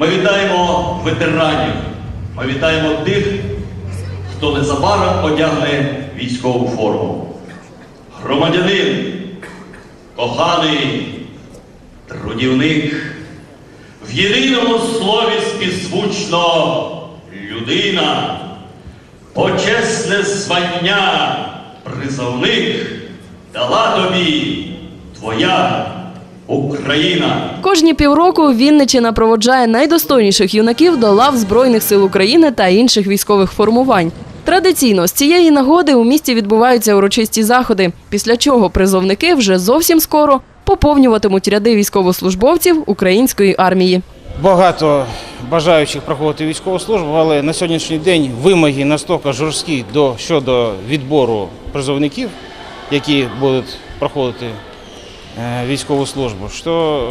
Ми вітаємо ветеранів. Ми вітаємо тих, хто незабаром одягне військову форму. Громадянин, коханий трудівник, в єдиному слові співзвучно людина, почесне звання, призовник дала тобі твоя Україна. Кожні півроку Вінничина проводжає найдостойніших юнаків до лав Збройних сил України та інших військових формувань. Традиційно з цієї нагоди у місті відбуваються урочисті заходи, після чого призовники вже зовсім скоро поповнюватимуть ряди військовослужбовців української армії. Багато бажаючих проходити військову службу, але на сьогоднішній день вимоги настільки жорсткі до, щодо відбору призовників, які будуть проходити військову службу, що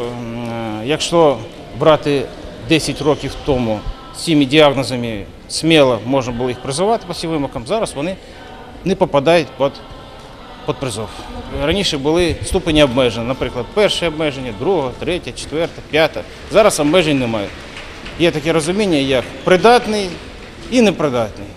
е, якщо брати 10 років тому з цими діагнозами сміло можна було їх призивати по всім вимогам, зараз вони не попадають під, під призов. Раніше були ступені обмежень, наприклад, перше обмеження, друге, третє, четверте, п'яте. Зараз обмежень немає. Є таке розуміння, як придатний і непридатний.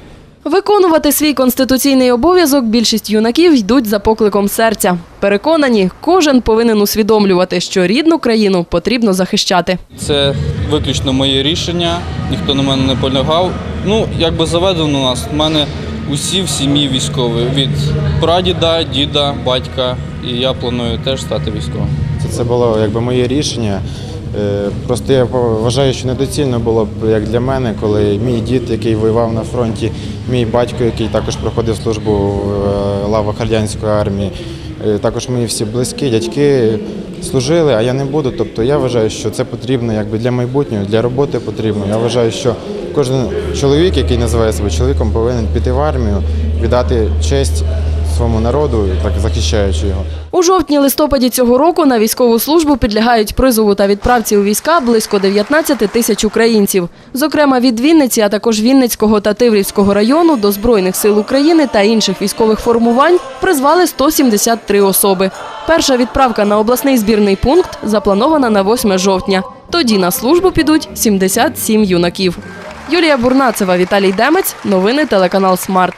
Виконувати свій конституційний обов'язок більшість юнаків йдуть за покликом серця. Переконані, кожен повинен усвідомлювати, що рідну країну потрібно захищати. Це виключно моє рішення, ніхто на мене не полягав. Ну, як би заведено у нас, в мене усі в сім'ї військові. Від прадіда, діда, батька. І я планую теж стати військовим. Це, це було якби моє рішення. Е, Просто я вважаю, що недоцільно було б як для мене, коли мій дід, який воював на фронті, мій батько, який також проходив службу в е, лавах радянської армії, е, також мої всі близькі, дядьки служили, а я не буду. Тобто я вважаю, що це потрібно якби для майбутнього, для роботи потрібно. Я вважаю, що кожен чоловік, який називає себе чоловіком, повинен піти в армію, віддати честь своєму народу, так захищаючи його. У жовтні-листопаді цього року на військову службу підлягають призову та відправці у війська близько 19 тисяч українців. Зокрема, від Вінниці, а також Вінницького та Тиврівського району до Збройних сил України та інших військових формувань призвали 173 особи. Перша відправка на обласний збірний пункт запланована на 8 жовтня. Тоді на службу підуть 77 юнаків. Юлія Бурнацева, Віталій Демець. Новини телеканал Смарт.